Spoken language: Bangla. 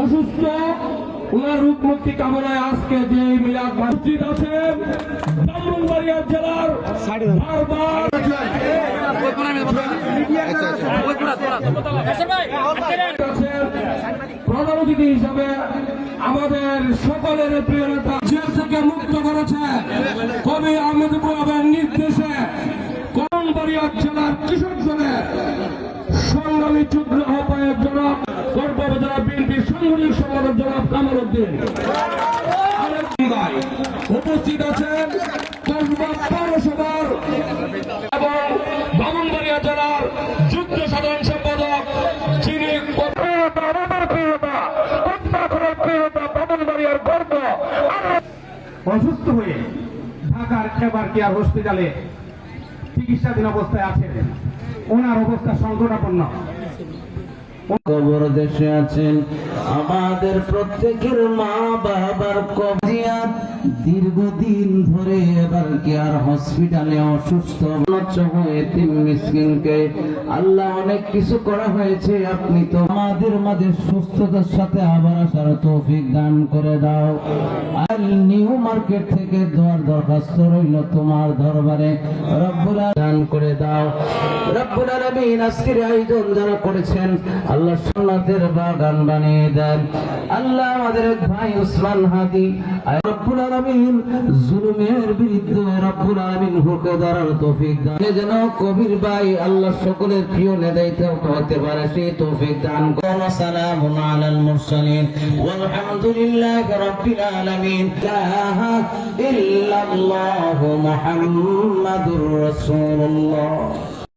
অসুস্থ, ওনার রূপ মুক্তি কামনায় আজকে যে মিলাদ মসজিদ আছেন ব্রাহ্মণবাড়িয়া জেলার প্রধান অতিথি হিসাবে আমাদের সকলের প্রিয় নেতা থেকে মুক্ত করেছে, কবি আহমেদ বুয়াবের নির্দেশে কৃষক দলের সংগ্রামী যুগ্ম আহ্বায়ক জনাব গর্ভবতরা বিএনপির সাংগঠনিক সম্পাদক জনাব কামাল উদ্দিন। উপস্থিত আছেন কসবা পৌরসভার এবং বামনবাড়িয়া জেলার গর্ব অসুস্থ হয়ে ঢাকার খেবার কেয়ার হসপিটালে চিকিৎসাধীন অবস্থায় আছেন। ওনার অবস্থা সংকটাপন্ন। কবর দেশে আছেন। আমাদের প্রত্যেকের মা বাবার কবিয়াত দীর্ঘদিন ধরে এবার কেয়ার হসপিটালে অসুস্থ? হয়ে তিন মিসকিনকে আল্লাহ অনেক কিছু করা হয়েছে। আপনি তো আমাদের মাঝে সুস্থতার সাথে আবার আসার তৌফিক দান করে দাও। আর নিউ মার্কেট থেকে দোয়ার দরখাস্ত রইল তোমার দরবারে। রব্বুল দান করে দাও। রব্বুল আলামিন আজকের আয়োজন যারা করেছেন, আল্লাহ সুন্নাতের বাগান বানিয়ে দেন। আল্লাহ আমাদের ভাই উসমান হাদি রব্বুল আলামিন জুলুমের বিরুদ্ধে রব্বুল আলামিন হুকে দাঁড়ার তৌফিক দান। যেন কবির ভাই আল্লাহ সকলের প্রিয় নেতাইতে হতে পারে, সেই তৌফিক দান والسلام وسلام على المرسلين. والحمد لله رب العالمين. لا إله إلا الله محمد رسول الله.